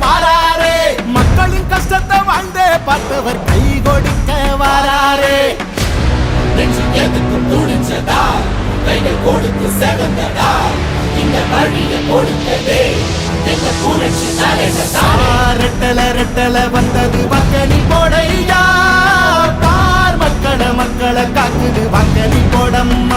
வாராரே. மக்களின் கஷ்டத்தை வாழ்ந்தே பார்த்தவர் கை கொடுக்க வாராரே. எதுக்கு துணிச்சதா கைகள் கொடுத்து செவந்ததா இந்த வழியை கொடுத்ததே. ரெட்டல ரெட்டல வந்தது வக்கனி போடையா பார் மக்கள மக்களை காக்குது வக்கனி போடம்மா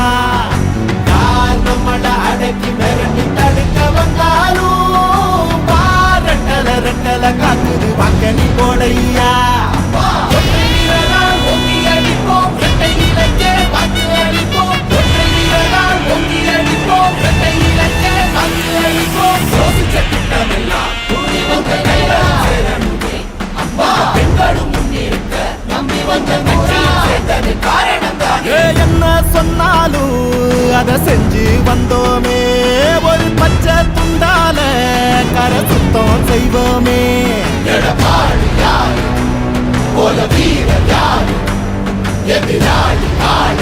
தெய்வமே. எடப்பாடி யாரு போல வீரர் யாரு எதிராளி ஆள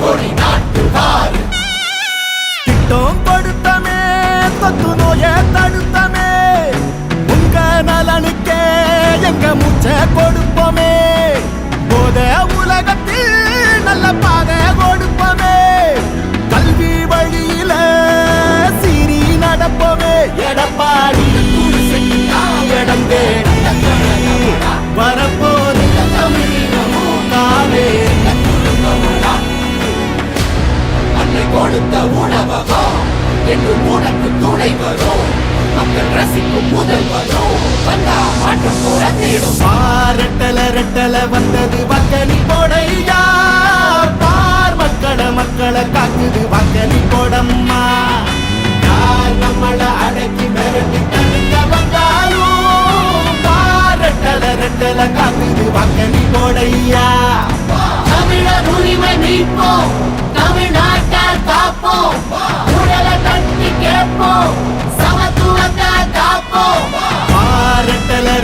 கொடி நாட்டு வாரு திட்டம் படுத்தமே தொத்து நோய தடுத்தமே. உங்க நலனுக்கே எங்க மூச்சை கொடுப்போமே. போத உலகத்தில் நல்ல பாதை என்று உனக்கு துணை வரும். மக்கள் ரசிக்கும் முதல் வரும். வந்தா மாற்றம் புறத்திடும் பாரட்டல ரெட்டல வந்தது வக்கனி போடையா பார் மக்கள மக்களை காக்குது வக்கனி போடம்மா யார் நம்மள அடக்கி மிரட்டி தடுக்க வந்தாலும் பாரட்டல ரெட்டல காக்குது வக்கனி போடையா தமிழர் உரிமை மீட்போம். தமிழ்நாட்டால்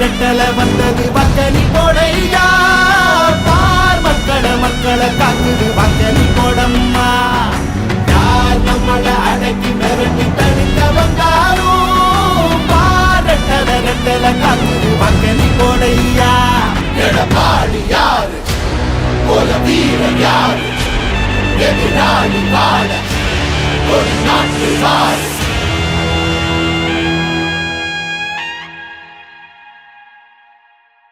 மிரட்டல வந்தது வக்கனி போடையா பார் மக்களை மக்களை காக்குது வக்கனி போடம்மா யார் நம்மள அடக்கி மிரட்டி தடுக்க வந்தாலும் பாரட்டல ரெட்டல காக்குது வக்கனி போடையா எடப்பாடி யாரு? போல வீரன் யாரு? எதிராளி வாழ ஒரு நாட்டு வாழ